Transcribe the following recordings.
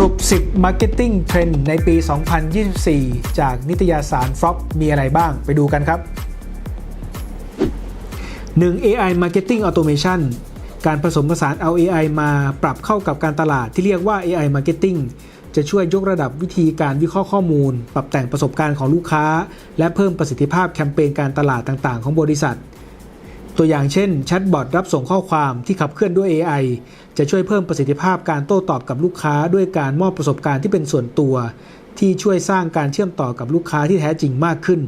รุป 10 Marketing Trend ในปี 2024 จากนิตยสาร f o b มีอะไรบ้างไปดูกันครับ 1. AI Marketing Automation การผสมผสานเอา AI มาปรับเข้ากับการตลาดที่เรียกว่า AI Marketing จะช่วยยกระดับวิธีการวิเคราะห์ข้อมูล ปรับแต่งประสบการณ์ของลูกค้า และเพิ่มประสิทธิภาพแคมเปญการตลาดต่าง ๆ ของบริษัท ตัวอย่างเช่นแชทบอทรับส่งข้อความที่ขับเคลื่อนด้วย AI จะช่วยเพิ่มประสิทธิภาพการโต้ตอบกับลูกค้า ด้วยการมอบประสบการณ์ที่เป็นส่วนตัว ที่ช่วยสร้างการเชื่อมต่อกับลูกค้าที่แท้จริงมากขึ้น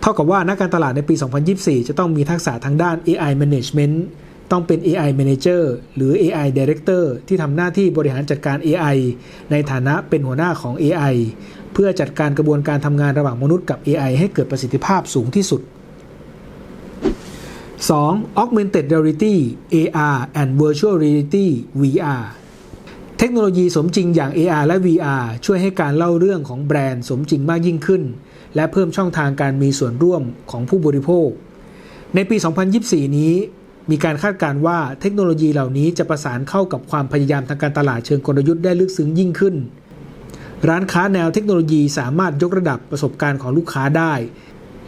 เท่ากับว่านักการตลาดในปี 2024 จะต้องมีทักษะทางด้าน AI Management ต้องเป็น AI Manager หรือ AI Director ที่ทำหน้าที่บริหารจัดการ AI ในฐานะเป็นหัวหน้าของ AI เพื่อจัดการกระบวนการทำงานระหว่างมนุษย์กับ AI ให้เกิดประสิทธิภาพสูงที่สุด 2. Augmented Reality AR and Virtual Reality VR เทคโนโลยีสมจริงอย่าง AR และ VR ช่วยให้การเล่าเรื่องของแบรนด์สมจริงมากยิ่งขึ้น และเพิ่มช่องทางการมีส่วนร่วมของผู้บริโภค ในปี 2024 นี้ มีการคาดการณ์ว่าเทคโนโลยีเหล่านี้จะประสานเข้ากับความพยายามทางการตลาดเชิงกลยุทธ์ได้ลึกซึ้งยิ่งขึ้น ร้านค้าแนวเทคโนโลยีสามารถยกระดับประสบการณ์ของลูกค้าได้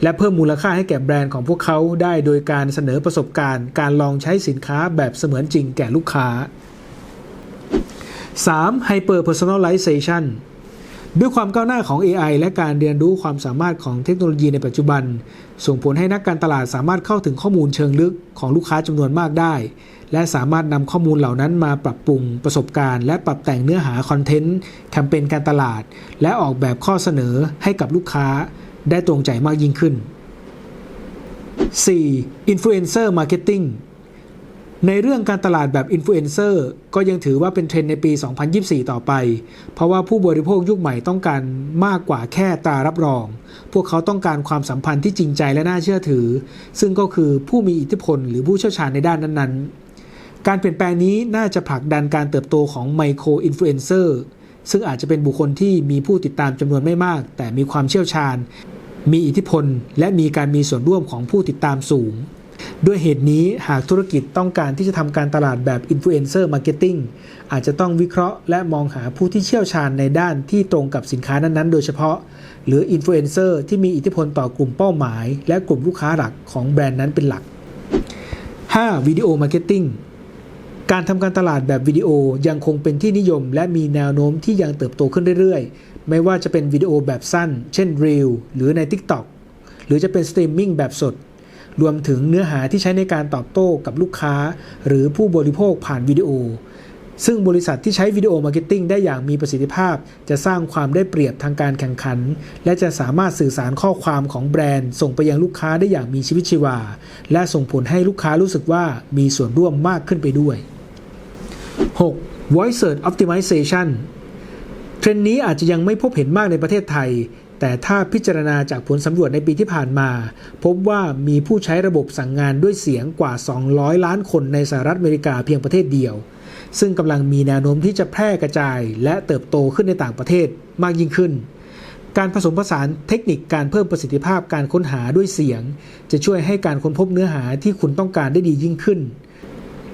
และเพิ่มมูลค่าให้แก่แบรนด์ของพวกเขาได้โดยการเสนอประสบการณ์ การลองใช้สินค้าแบบเสมือนจริงแก่ลูกค้า 3. Hyper Personalization ด้วยความก้าวหน้าของ AI และการเรียนรู้ความสามารถของเทคโนโลยีในปัจจุบัน ส่งผลให้นักการตลาดสามารถเข้าถึงข้อมูลเชิงลึกของลูกค้าจำนวนมากได้ และสามารถนำข้อมูลเหล่านั้นมาปรับปรุงประสบการณ์ และปรับแต่งเนื้อหาคอนเทนต์ แคมเปญการตลาด และออกแบบข้อเสนอให้กับลูกค้า ได้ตรงใจมากยิ่งขึ้น 4. Influencer Marketing ในเรื่องการตลาดแบบอินฟลูเอนเซอร์ก็ยังถือว่าเป็นเทรนในปี 2024 ต่อไป เพราะว่าผู้บริโภคยุคใหม่ต้องการมากกว่าแค่ตารับรอง พวกเขาต้องการความสัมพันธ์ที่จริงใจและน่าเชื่อถือ ซึ่งก็คือผู้มีอิทธิพลหรือผู้เชี่ยวชาญในด้านนั้นๆ การเปลี่ยนแปลงนี้น่าจะผลักดันการเติบโตของไมโครอินฟลูเอนเซอร์ซึ่งอาจจะเป็นบุคคลที่มีผู้ติดตามจำนวนไม่มาก แต่มีความเชี่ยวชาญ มีอิทธิพล และมีการมีส่วนร่วมของผู้ติดตามสูง ด้วยเหตุนี้หากธุรกิจต้องการที่จะทำการตลาดแบบอินฟลูเอนเซอร์มาร์เก็ตติ้งอาจจะต้องวิเคราะห์และมองหาผู้ที่เชี่ยวชาญในด้านที่ตรงกับสินค้านั้นๆ โดยเฉพาะ หรืออินฟลูเอนเซอร์ที่มีอิทธิพลต่อกลุ่มเป้าหมาย และกลุ่มลูกค้าหลักของแบรนด์นั้นเป็นหลัก 5. วิดีโอมาร์เก็ตติ้งการทำการตลาดแบบวิดีโอยังคงเป็นที่นิยม และมีแนวโน้มที่ยังเติบโตขึ้นเรื่อยๆ ไม่ว่าจะเป็นวิดีโอแบบสั้น เช่น Reel หรือใน TikTok หรือจะเป็นสตรีมมิ่งแบบสด รวมถึงเนื้อหาที่ใช้ในการตอบโต้กับลูกค้า หรือผู้บริโภคผ่านวิดีโอ ซึ่งบริษัทที่ใช้วิดีโอมาร์เก็ตติ้งได้อย่างมีประสิทธิภาพ จะสร้างความได้เปรียบทางการแข่งขัน และจะสามารถสื่อสารข้อความของแบรนด์ ส่งไปยังลูกค้าได้อย่างมีชีวิตชีวา และส่งผลให้ลูกค้ารู้สึกว่ามีส่วนร่วมมากขึ้นไปด้วย 6. Voice Search Optimization เทรนด์นี้อาจจะยังไม่พบเห็นมากในประเทศไทย แต่ถ้าพิจารณาจากผลสำรวจในปีที่ผ่านมา พบว่ามีผู้ใช้ระบบสั่งงานด้วยเสียงกว่า 200 ล้านคนในสหรัฐอเมริกาเพียงประเทศเดียว ซึ่งกำลังมีแนวโน้มที่จะแพร่กระจาย และเติบโตขึ้นในต่างประเทศมากยิ่งขึ้นการผสมผสานเทคนิคการเพิ่มประสิทธิภาพการค้นหาด้วยเสียง จะช่วยให้การค้นพบเนื้อหาที่คุณต้องการได้ดียิ่งขึ้น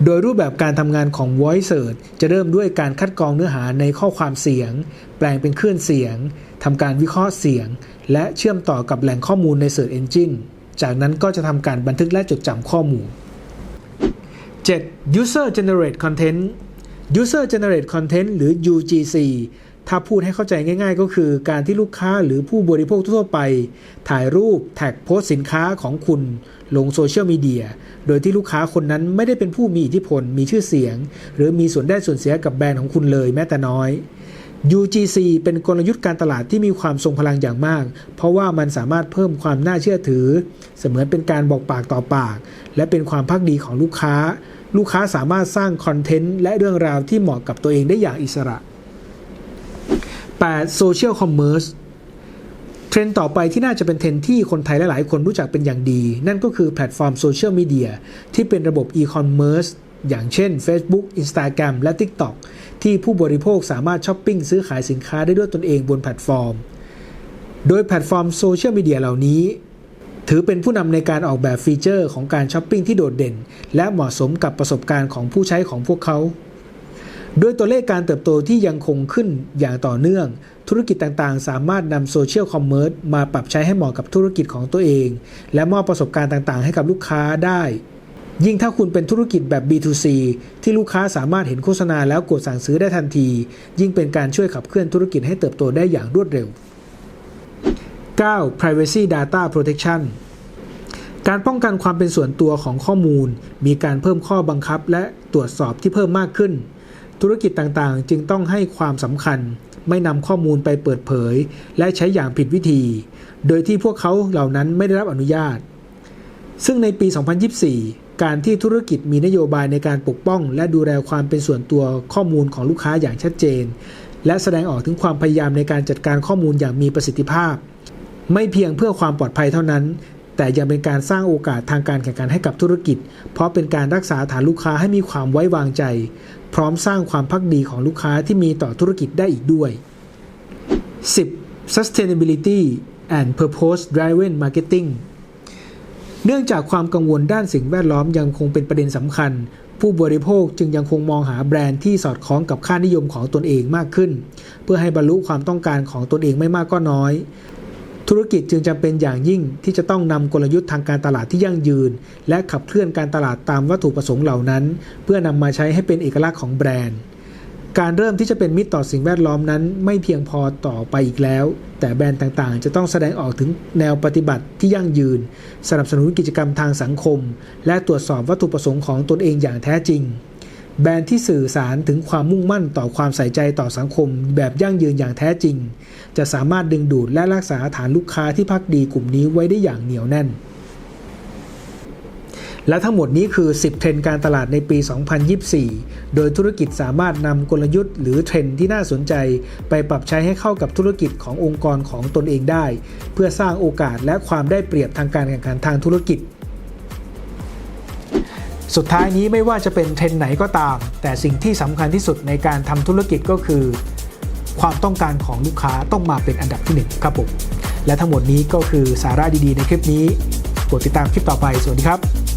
โดยรูปแบบการทำงานของ Voice Search จะเริ่มด้วยการคัดกรองเนื้อหาในข้อความเสียง แปลงเป็นคลื่นเสียงทำการวิเคราะห์เสียง และเชื่อมต่อกับแหล่งข้อมูลใน Search Engine จากนั้นก็จะทำการบันทึกและจดจำข้อมูล 7. User Generate Content User Generate Content หรือ UGC ถ้าพูดให้เข้าใจง่ายๆ ก็คือการที่ลูกค้าหรือผู้บริโภคทั่วไป ถ่ายรูปแท็กโพสสินค้าของคุณ ลงโซเชียลมีเดีย โดยที่ลูกค้าคนนั้นไม่ได้เป็นผู้มีอิทธิพล มีชื่อเสียง หรือมีส่วนได้ส่วนเสียกับแบรนด์ของคุณเลยแม้แต่น้อย UGC เป็นกลยุทธ์การตลาดที่มีความทรงพลังอย่างมาก เพราะว่ามันสามารถเพิ่มความน่าเชื่อถือ เสมือนเป็นการบอกปากต่อปาก และเป็นความพักดีของลูกค้า ลูกค้าสามารถสร้างคอนเทนต์และเรื่องราวที่เหมาะกับตัวเองได้อย่างอิสระ 8. Social Commerce รนด์ต่อไปที่น่าจะเป็นเทรนที่คนไทยหลาย ๆ คนรู้จักเป็นอย่างดี นั่นก็คือแพลตฟอร์มโซเชียลมีเดียที่เป็นระบบอีคอมเมิร์ซอย่างเช่น Facebook Instagram และ TikTok ที่ผู้บริโภคสามารถช้อปปิ้งซื้อขายสินค้าได้ด้วยตนเองบนแพลตฟอร์ม โดยแพลตฟอร์มโซเชียลมีเดียเหล่านี้ ถือเป็นผู้นำในการออกแบบฟีเจอร์ของการช้อปปิ้งที่โดดเด่น และเหมาะสมกับประสบการณ์ของผู้ใช้ของพวกเขา ด้วยตัวเลขการเติบโตที่ยังคงขึ้นอย่างต่อเนื่อง ธุรกิจต่างๆ สามารถนำโซเชียลคอมเมอร์สมาปรับใช้ให้เหมาะกับธุรกิจของตัวเอง และมอบประสบการณ์ต่างๆ ให้กับลูกค้าได้ ยิ่งถ้าคุณเป็นธุรกิจแบบ B2C ที่ลูกค้าสามารถเห็นโฆษณาแล้วกดสั่งซื้อได้ทันที ยิ่งเป็นการช่วยขับเคลื่อนธุรกิจให้เติบโตได้อย่างรวดเร็ว 9. Privacy Data Protection การป้องกันความเป็นส่วนตัวของข้อมูล มีการเพิ่มข้อบังคับและตรวจสอบที่เพิ่มมากขึ้น ธุรกิจต่างๆ จึงต้องให้ความสำคัญ ไม่นำข้อมูลไปเปิดเผย และใช้อย่างผิดวิธี โดยที่พวกเขาเหล่านั้นไม่ได้รับอนุญาต ซึ่งในปี 2024 การที่ธุรกิจมีนโยบายในการปกป้อง และดูแลความเป็นส่วนตัวข้อมูลของลูกค้าอย่างชัดเจน และแสดงออกถึงความพยายามในการจัดการข้อมูลอย่างมีประสิทธิภาพ ไม่เพียงเพื่อความปลอดภัยเท่านั้น แต่ยังเป็นการสร้างโอกาสทางการแข่งขันให้กับธุรกิจ เพราะเป็นการรักษาฐานลูกค้าให้มีความไว้วางใจ พร้อมสร้างความพักดีของลูกค้าที่มีต่อธุรกิจได้อีกด้วย 10. Sustainability and Purpose Driven Marketing เนื่องจากความกังวลด้านสิ่งแวดล้อมยังคงเป็นประเด็นสำคัญ ผู้บริโภคจึงยังคงมองหาแบรนด์ที่สอดคล้องกับค่านิยมของตนเองมากขึ้น เพื่อให้บรรลุความต้องการของตนเองไม่มากก็น้อย ธุรกิจจึงจำเป็นอย่างยิ่งที่จะต้องนำกลยุทธ์ทางการตลาดที่ยั่งยืน และขับเคลื่อนการตลาดตามวัตถุประสงค์เหล่านั้น เพื่อนำมาใช้ให้เป็นเอกลักษณ์ของแบรนด์ การเริ่มที่จะเป็นมิตรต่อสิ่งแวดล้อมนั้น ไม่เพียงพอต่อไปอีกแล้ว แต่แบรนด์ต่างๆ จะต้องแสดงออกถึงแนวปฏิบัติที่ยั่งยืน สนับสนุนกิจกรรมทางสังคม และตรวจสอบวัตถุประสงค์ของตนเองอย่างแท้จริง แบรนด์ที่สื่อสารถึงความมุ่งมั่นต่อความใส่ใจต่อสังคม แบบยั่งยืนอย่างแท้จริง จะสามารถดึงดูดและรักษาฐานลูกค้าที่พักดีกลุ่มนี้ไว้ได้อย่างเหนียวแน่น และทั้งหมดนี้คือ 10 เทรนด์การตลาดในปี 2024 โดยธุรกิจสามารถนำกลยุทธ์หรือเทรนด์ที่น่าสนใจ ไปปรับใช้ให้เข้ากับธุรกิจขององค์กรของตนเองได้ เพื่อสร้างโอกาสและความได้เปรียบทางการแข่งขันทางธุรกิจ สุดท้ายนี้ไม่ว่าจะเป็นเทรนไหนก็ตาม แต่สิ่งที่สำคัญที่สุดในการทำธุรกิจก็คือ ความต้องการของลูกค้าต้องมาเป็นอันดับที่หนึ่งครับผมและทั้งหมดนี้ก็คือสาระดีๆในคลิปนี้กดติดตามคลิปต่อไป สวัสดีครับ